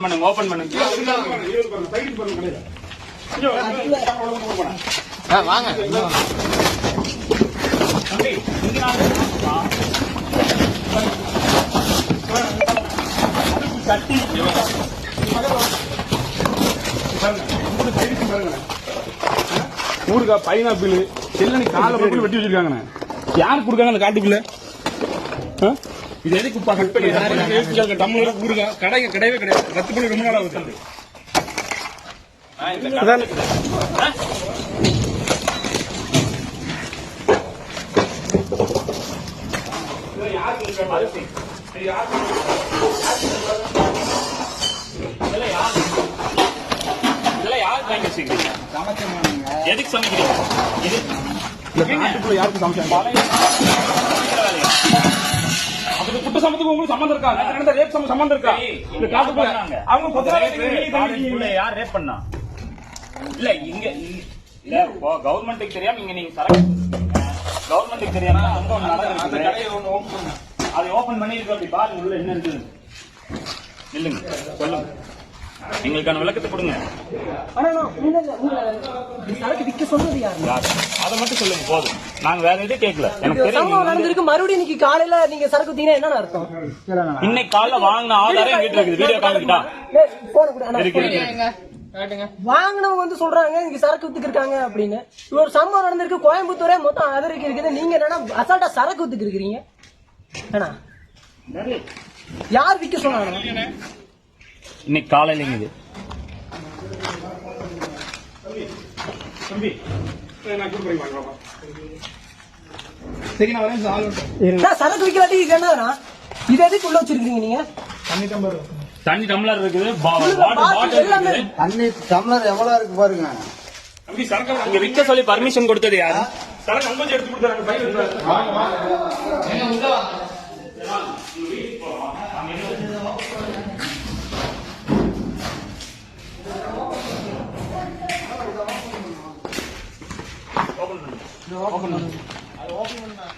பண்ணுங்க ஓபன் பண்ணுங்க. ஆ, வாங்க. சட்டி ஊருக்கா பைனாப்பிள் செல்லனி கால வெட்டி வச்சிருக்காங்கண்ணே. யார் கொடுக்காங்க அந்த காட்டுக்குள்ள? இது எதுக்கு இப்ப கட் பண்ணி டம்ளர் ஊருக்கா கடை கிடையவே கிடையாது. ரத்து பண்ணி ரொம்ப நாள் ஆகுது? எதுக்கு சமைக்கிறீங்க? இது யாருக்கு சமைச்சாங்க? சமத்துக்கு உங்களுக்கு சம்மந்தம் இருக்கா? நடந்த ரேப் சம்ம சம்மந்தம் இருக்கா? இந்த காட்டுக்குள்ள. அவங்க காலேஜுக்குள்ள யார் ரேப் பண்ணா? இல்ல இங்க இல்ல கவர்மெண்ட்டுக்கு தெரியாம இங்க நீங்க சரக்கு கவர்மெண்ட்டுக்கு தெரியாம அங்க ஒண்ணு நடக்குது அதை ஓபன் பண்ணி. இருக்கு அப்படி பாருங்க உள்ள என்ன இருக்குது இல்லைங்க சொல்லுங்க. எங்களுக்கான விளக்கத்தை கொடுங்க. அதை மட்டும் சொல்லுங்க போதும். நாங்க வேற எதுவும் கேட்கல. எனக்கு தெரியும் மறுபடியும் இன்னைக்கு காலையில நீங்க சரக்கு வித்தீங்கன்னா என்ன அர்த்தம்? இன்னைக்கு காலைல வாங்கின ஆதாரம் எங்கிட்ட இருக்குது. வீடியோ காமிக்கிட்டா இருக்கு. வாங்கினவங்க வந்து சொல்றாங்க இங்க சரக்கு வித்துக்கு இருக்காங்க அப்படின்னு. ஒரு சம்பவம் நடந்திருக்கு. கோயம்புத்தூரே மொத்தம் அதற்கு இருக்குது. நீங்க என்னன்னா அசால்ட்டா சரக்கு வித்துக்கு இருக்கிறீங்க ஏன்னா யார் விற்க சொன்னாங்க? இன்னைக்கு காலையிலங்க இது சரக்கு விற்கலாட்டி இது என்னன்னா இது எதுக்கு உள்ள வச்சிருக்கீங்க நீங்க? தண்ணி டம்ளர் பாட்டில் எல்லாமே. இருக்குது தண்ணி டம்ளர் எவ்வளவு இருக்கு பாருங்க. தம்பி சரக்கு விற்க சொல்லி பர்மிஷன் கொடுத்தது யாரு? சரக்கு அங்க வச்சு எடுத்து கொடுத்தாங்க பையன் இருந்தாரு.